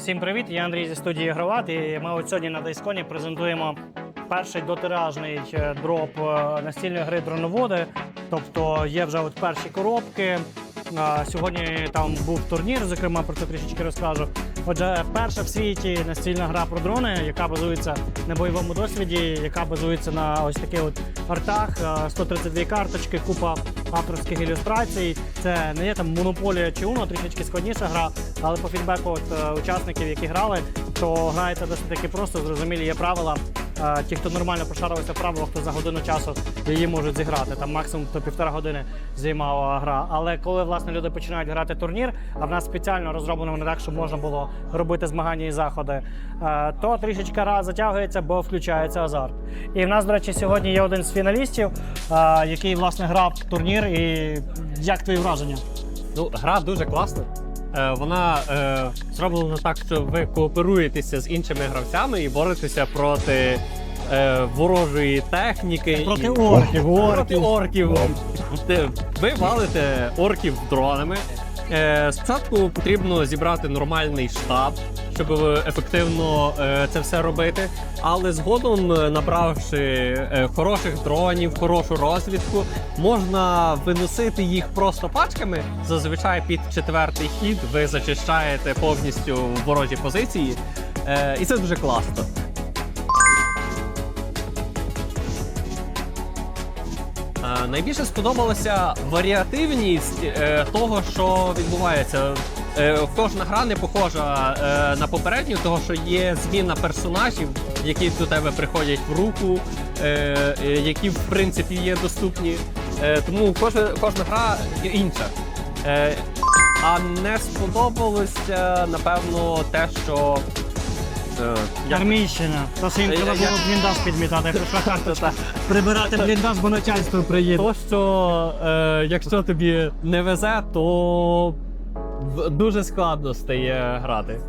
Всім привіт! Я Андрій зі студії Грават. І ми от сьогодні на Дайсконі презентуємо перший дотиражний е, дроп е, настільної гри дроноводи. Тобто є вже от перші коробки. Сьогодні там був турнір, зокрема про це трішечки розкажу. Отже, перша в світі настільна гра про дрони, яка базується на бойовому досвіді, яка базується на ось таких от артах, е, 132 карточки, купа авторських ілюстрацій. Це не є там монополія чи уно, трішечки складніша гра, але по фідбеку от, е, учасників, які грали, то грається досить таки просто, зрозумілі є правила. Ті, хто нормально пошарився в правилах, то за годину часу її можуть зіграти. Там максимум то півтора години займала гра. Але коли власне люди починають грати турнір, а в нас спеціально розроблено не так, щоб можна було робити змагання і заходи, е, то трішечки гра затягується, бо включається азарт. І в нас, до речі, сьогодні є один з фіналістів, е, який власне грав турнір. І як твої враження? Ну, гра дуже класна. Е, вона е, зроблена так, що ви кооперуєтеся з іншими гравцями і боретеся проти е, ворожої техніки. Проти і... орків, Проти орків. Ви валите орків дронами. Е, спочатку потрібно зібрати нормальний штаб, щоб ефективно е, це все робити. Але згодом, е, набравши е, хороших дронів, хорошу розвідку, можна виносити їх просто пачками. Зазвичай під четвертий хід ви зачищаєте повністю ворожі позиції. І це дуже класно. Найбільше сподобалася варіативність е, того, що відбувається. Е, кожна гра не похожа е, на попередню, того що є зміна персонажів, які до тебе приходять в руку, е, е, які в принципі є доступні. Е, тому кожна, кожна гра інша. Е, а не сподобалося, напевно, те, що. Е, я- Армійщина. Та їм Я- треба я- було бліндаж підмітати, прийшла карточка. Прибирати бліндаж, бо начальство приїде. То, що е, якщо тобі не везе, то в- дуже складно стає грати.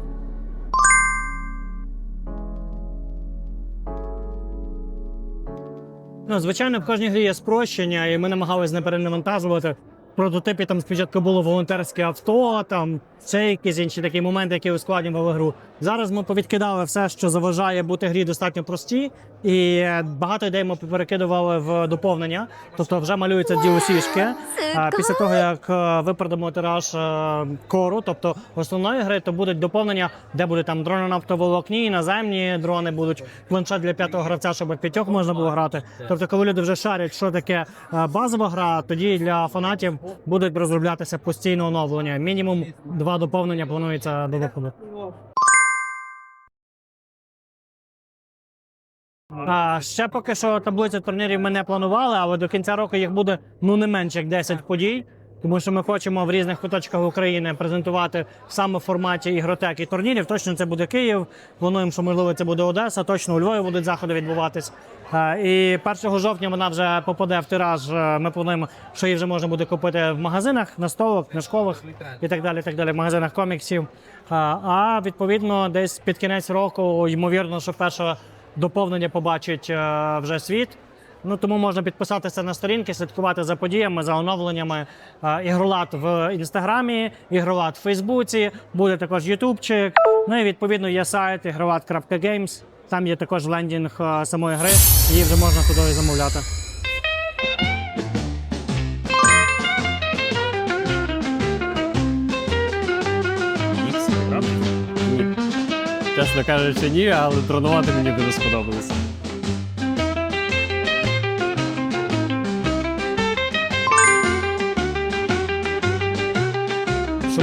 Ну, звичайно, в кожній грі є спрощення, і ми намагалися не перенавантажувати. Прототипі там спочатку було волонтерське авто, там ще якісь інші такі моменти, які ускладнювали гру. Зараз ми повідкидали все, що заважає бути грі достатньо прості, і багато ідей ми перекидували в доповнення. Тобто вже малюються DLC-шки. Після того, як е, випродамо тираж е, кору, тобто основної гри, то будуть доповнення, де буде там дрони на автоволокні, наземні дрони будуть планшет для п'ятого гравця, щоб п'ятьох можна було грати. Тобто, коли люди вже шарять, що таке е, базова гра, тоді для фанатів будуть розроблятися постійно оновлення. Мінімум два доповнення планується до виходу. А, ще поки що таблицю турнірів ми не планували, але до кінця року їх буде ну не менше як 10 подій. Тому що ми хочемо в різних куточках України презентувати саме в форматі ігротек і турнірів. Точно це буде Київ. Плануємо, що можливо це буде Одеса. Точно у Львові будуть заходи відбуватись. І 1 жовтня вона вже попаде в тираж. Е, Ми плануємо, що її вже можна буде купити в магазинах, на столах, книжкових і так далі. Так далі, в магазинах коміксів. А, А відповідно, десь під кінець року, ймовірно, що перше доповнення побачить е, вже світ. Ну тому можна підписатися на сторінки, слідкувати за подіями, за оновленнями. Е, Ігролад в інстаграмі, ігролад в Фейсбуці, буде також Ютубчик. Ну і відповідно є сайт ігролад.games. Там є також лендінг е, самої гри, її вже можна туди замовляти. Чесно кажучи, ні, але дронувати мені дуже сподобалося.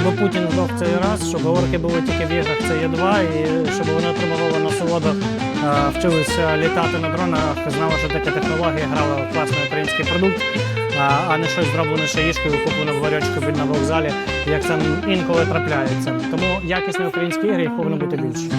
Щоб Путін здох цей раз, щоб орки були тільки в іграх, це є два, і щоб вони отримували насолоду, е, вчилися літати на дронах, знали, що таке технологія, грали класний український продукт, а- не щось зроблене шаїшкою, куплене в ларьочку на вокзалі, як це інколи трапляється. Тому якісні українські ігри повинно бути більше.